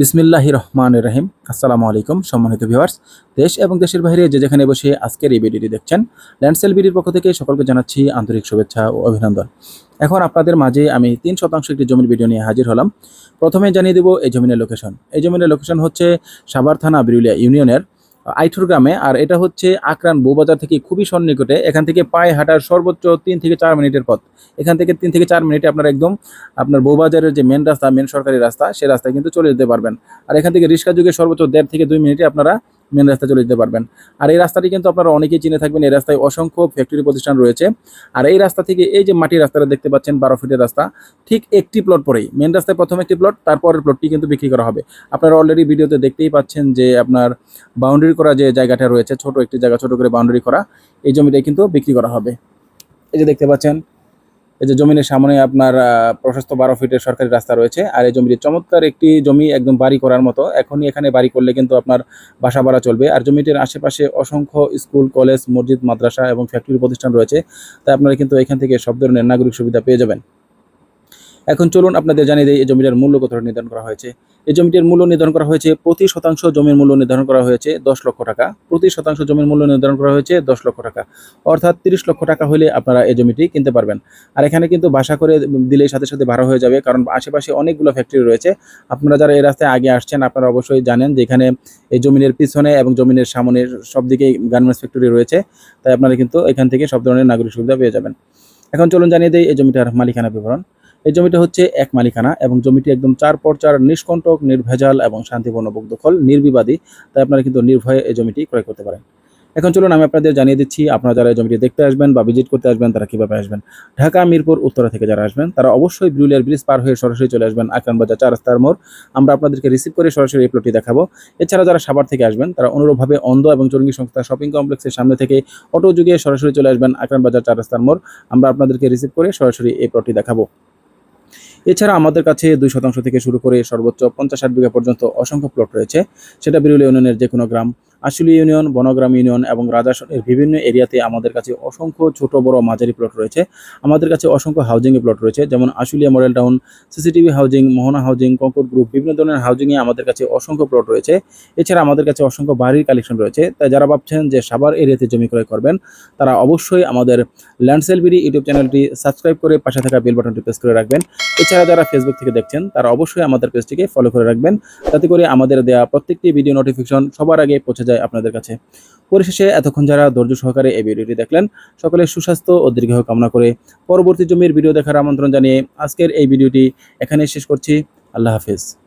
বিসমিল্লাহ রহমান রহিম। আসসালামু আলাইকুম, সম্মানিত ভিউয়ার্স দেশ এবং দেশের বাইরে যে যেখানে বসে আজকের এই ভিডিওটি দেখছেন ল্যান্ডসেল বিডির পক্ষ থেকে সকলকে জানাচ্ছি আন্তরিক শুভেচ্ছা ও অভিনন্দন। এখন আপনাদের মাঝে আমি তিন শতাংশ একটি জমির ভিডিও নিয়ে হাজির হলাম। প্রথমে জানিয়ে দেব এই জমিনের লোকেশন এই জমিনের লোকেশন হচ্ছে সাভার থানা বিরুলিয়া ইউনিয়নের আইঠুর গ্রামে আর এটা হচ্ছে আকরান বৌবাজার থেকে খুবই সন্নিকটে। এখান থেকে পায়ে হাঁটার সর্বোচ্চ তিন থেকে চার মিনিটের পথ। এখান থেকে তিন থেকে চার মিনিটে আপনার একদম আপনার বৌবাজারের যে মেন রাস্তা মেন সরকারি রাস্তা, সে রাস্তায় কিন্তু চলে যেতে পারবেন। আর এখান থেকে রিক্সা যুগে সর্বোচ্চ দেড় থেকে দুই মিনিটে আপনারা মেন রাস্তায় চলে যেতে পারবেন। আর এই রাস্তাটি কিন্তু আপনারা অনেকেই চিনে থাকবেন, এই রাস্তায় অসংখ্য ফ্যাক্টরি প্রতিষ্ঠান রয়েছে। আর এই রাস্তা থেকে এই যে মাটির রাস্তাটা দেখতে পাচ্ছেন, বারো ফিটের রাস্তা, ঠিক একটি প্লট পরেই মেন রাস্তায় প্রথম একটি প্লট তারপরের প্লটটি কিন্তু বিক্রি করা হবে। আপনারা অলরেডি ভিডিওতে দেখতেই পাচ্ছেন যে আপনার বাউন্ডারি করা যে জায়গাটা রয়েছে, ছোট একটি জায়গা, ছোট করে বাউন্ডারি করা, এই জমিটাই কিন্তু বিক্রি করা হবে। এই যে দেখতে পাচ্ছেন এই যে জমিনের সামনে আপনার প্রশস্ত বারো ফিটের সরকারি রাস্তা রয়েছে। আর এই জমিটি চমৎকার একটি জমি, একদম বাড়ি করার মতো। এখনই এখানে বাড়ি করলে কিন্তু আপনার বাসা ভাড়া চলবে। আর জমিটির আশেপাশে অসংখ্য স্কুল, কলেজ, মসজিদ, মাদ্রাসা এবং ফ্যাক্টরি প্রতিষ্ঠান রয়েছে। তাই আপনারা কিন্তু এখান থেকে সব ধরনের নাগরিক সুবিধা পেয়ে যাবেন। এখন চলুন আপনাদের জানিয়ে দিই, এই জমিটার মূল্য কত নির্ধারণ করা হয়েছে? এই জমিটির মূল্য নির্ধারণ করা হয়েছে, প্রতি শতাংশ জমির মূল্য নির্ধারণ করা হয়েছে দশ লক্ষ টাকা। প্রতি শতাংশ জমির মূল্য নির্ধারণ করা হয়েছে দশ লক্ষ টাকা। অর্থাৎ তিরিশ লক্ষ টাকা হলে আপনারা এই জমিটি কিনতে পারবেন। আর এখানে কিন্তু বাসা করে দিলে সাথে সাথে ভাড়া হয়ে যাবে, কারণ আশেপাশে অনেকগুলো ফ্যাক্টরি রয়েছে। আপনারা যারা এই রাস্তায় আগে আসছেন, আপনারা অবশ্যই জানেন যে এখানে এই জমিনের পিছনে এবং জমিনের সামনে সব দিকেই গার্মেন্টস ফ্যাক্টরি রয়েছে। তাই আপনারা কিন্তু এখান থেকে সব ধরনের নাগরিক সুবিধা পেয়ে যাবেন। এখন চলুন জানিয়ে দিই, এই জমিটার মালিকানা বিবরণ। এই জমিটা হচ্ছে এক মালিকানা এবং জমিটি একদম চার পর চার নিষ্কণ্টক, নির্ভেজাল এবং শান্তিপূর্ণ দখল নির্বিবাদী। তাই আপনারা কিন্তু নির্ভয়ে এই জমিটি ক্রয় করতে পারেন। এখন চলুন আমি আপনাদের জানিয়ে দিচ্ছি, আপনারা যারা এই জমিটি দেখতে আসবেন বা ভিজিট করতে আসবেন, তারা কীভাবে আসবেন? ঢাকা, মিরপুর, উত্তরা থেকে যারা আসবেন, তারা অবশ্যই ব্রুলিয়ার ব্রিজ পার হয়ে সরাসরি চলে আসবেন আকরান বাজার চার রাস্তার মোড়। আমরা আপনাদেরকে রিসিভ করে সরাসরি এই প্লটটি দেখাবো। এছাড়া যারা সাভার থেকে আসবেন, তারা অনুরূপভাবে অন্ধ এবং চরঙ্গী সংস্থা শপিং কমপ্লেক্সের সামনে থেকে অটো যুগে সরাসরি চলে আসবেন আকরান বাজার চার রাস্তার মোড়। আমরা আপনাদেরকে রিসিভ করে সরাসরি এই প্লটটি দেখাবো। এছাড়া আমাদের কাছে দুই শতাংশ থেকে শুরু করে সর্বোচ্চ পঞ্চাশ ষাট বিঘা পর্যন্ত অসংখ্য প্লট রয়েছে। সেটা বিরুলিয়া ইউনিয়নের যে কোনো গ্রাম আশুলি ইউনিয়ন, বনগ্রাম ইউনিয়ন এবং রাজাসনের বিভিন্ন এরিয়াতে আমাদের কাছে অসংখ্য ছোট বড় মাঝারি প্লট রয়েছে। আমাদের কাছে অসংখ্য হাউজিংয়ে প্লট রয়েছে, যেমন Ashulia model town CCTV housing Mohona housing Kankar group বিভিন্ন ধরনের হাউজিংয়ে আমাদের কাছে অসংখ্য প্লট রয়েছে। এছাড়া আমাদের কাছে অসংখ্য বাড়ির কালেকশন রয়েছে। তাই যারা ভাবছেন যে সাভার এরিয়াতে জমি ক্রয় করবেন, তারা অবশ্যই আমাদের ল্যান্ডসেল বিডি ইউটিউব চ্যানেলটি সাবস্ক্রাইব করে পাশে থাকা বেল বাটনটি প্রেস করে রাখবেন। এছাড়া যারা ফেসবুক থেকে দেখছেন, তারা অবশ্যই আমাদের পেজটিকে ফলো করে রাখবেন। যাতে করে আমাদের দেওয়া প্রত্যেকটি ভিডিও নোটিফিকেশন সবার আগে পৌঁছে যায় আপনাদের কাছে। পরিশেষে এতক্ষণ যারা ধৈর্য সহকারে এই ভিডিওটি দেখলেন, সকলের সুস্বাস্থ্য ও দীর্ঘ কামনা করে পরবর্তী জমির ভিডিও দেখার আমন্ত্রণ জানিয়ে আজকের এই ভিডিওটি এখানে শেষ করছি। আল্লাহ হাফেজ।